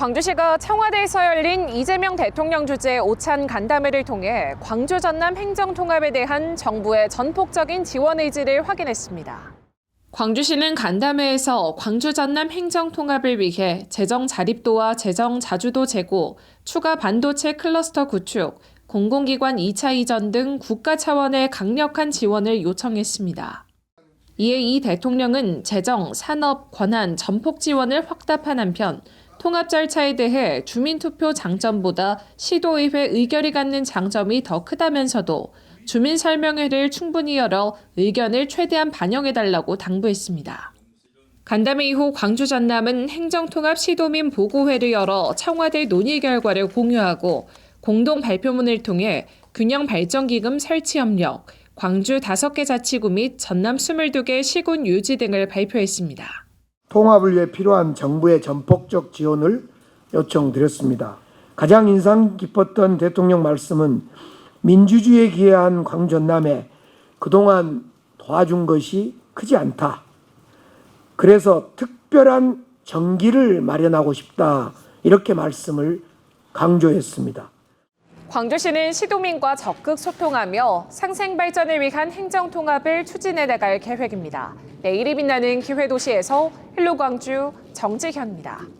광주시가 청와대에서 열린 이재명 대통령 주재 오찬 간담회를 통해 광주 전남 행정 통합에 대한 정부의 전폭적인 지원 의지를 확인했습니다. 광주시는 간담회에서 광주 전남 행정 통합을 위해 재정 자립도와 재정 자주도 제고, 추가 반도체 클러스터 구축, 공공기관 2차 이전 등 국가 차원의 강력한 지원을 요청했습니다. 이에 이 대통령은 재정, 산업, 권한, 전폭 지원을 확답한 한편 통합 절차에 대해 주민투표 장점보다 시도의회 의결이 갖는 장점이 더 크다면서도 주민 설명회를 충분히 열어 의견을 최대한 반영해달라고 당부했습니다. 간담회 이후 광주 전남은 행정통합 시도민 보고회를 열어 청와대 논의 결과를 공유하고 공동 발표문을 통해 균형 발전기금 설치 협력, 광주 5개 자치구 및 전남 22개 시군 유지 등을 발표했습니다. 통합을 위해 필요한 정부의 전폭 적 지원을 요청드렸습니다. 가장 인상 깊었던 대통령 말씀은 민주주의에 기여한 광주 전남에 그동안 도와준 것이 크지 않다. 그래서 특별한 정기를 마련하고 싶다. 이렇게 말씀을 강조했습니다. 광주시는 시도민과 적극 소통하며 상생 발전을 위한 행정 통합을 추진해 나갈 계획입니다. 내일이 빛나는 기회도시에서 헬로 광주 정지현입니다.